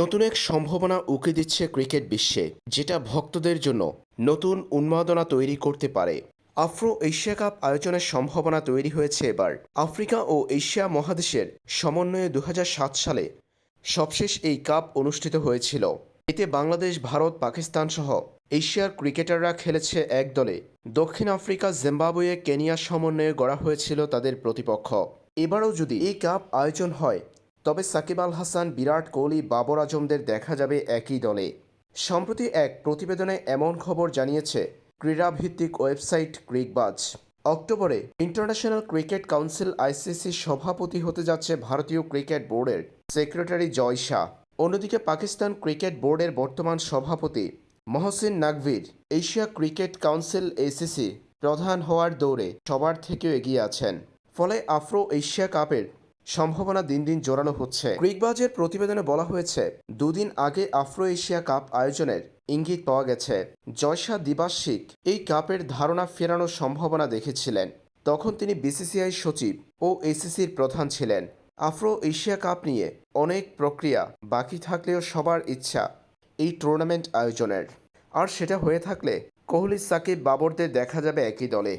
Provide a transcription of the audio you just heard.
নতুন এক সম্ভাবনা উকে দিচ্ছে ক্রিকেট বিশ্বে, যেটা ভক্তদের জন্য নতুন উন্মাদনা তৈরি করতে পারে। আফ্রো এশিয়া কাপ আয়োজনের সম্ভাবনা তৈরি হয়েছে এবার। আফ্রিকা ও এশিয়া মহাদেশের সমন্বয়ে দু হাজার সাত সালে সবশেষ এই কাপ অনুষ্ঠিত হয়েছিল। এতে বাংলাদেশ, ভারত, পাকিস্তান সহ এশিয়ার ক্রিকেটাররা খেলেছে এক দলে। দক্ষিণ আফ্রিকা, জিম্বাবুয়ে, কেনিয়া সমন্বয়ে গড়া হয়েছিল তাদের প্রতিপক্ষ। এবারও যদি এই কাপ আয়োজন হয় তবে সাকিব আল হাসান, বিরাট কোহলি, বাবর আজমদের দেখা যাবে একই দলে। সম্প্রতি এক প্রতিবেদনে এমন খবর জানিয়েছে ক্রীড়াভিত্তিক ওয়েবসাইট ক্রিকবাজ। অক্টোবরে ইন্টারন্যাশনাল ক্রিকেট কাউন্সিল আইসিসি সভাপতি হতে যাচ্ছে ভারতীয় ক্রিকেট বোর্ডের সেক্রেটারি জয় শাহ। অন্যদিকে পাকিস্তান ক্রিকেট বোর্ডের বর্তমান সভাপতি মহসিন নাকভির এশিয়া ক্রিকেট কাউন্সিল এসিসি প্রধান হওয়ার দৌড়ে সবার থেকেও এগিয়ে আছেন। ফলে আফ্রো এশিয়া কাপের সম্ভাবনা দিন দিন জোরালো হচ্ছে। ক্রিকবাজের প্রতিবেদনে বলা হয়েছে, দুদিন আগে আফ্রো এশিয়া কাপ আয়োজনের ইঙ্গিত পাওয়া গেছে। জয়সা দিবাসিক এই কাপের ধারণা ফেরানোর সম্ভাবনা দেখেছিলেন। তখন তিনি বিসিসিআই সচিব ও এসিসির প্রধান ছিলেন। আফ্রো এশিয়া কাপ নিয়ে অনেক প্রক্রিয়া বাকি থাকলেও সবার ইচ্ছা এই টুর্নামেন্ট আয়োজনের। আর সেটা হয়ে থাকলে কোহলি সাকিব বাবরদের দেখা যাবে একই দলে।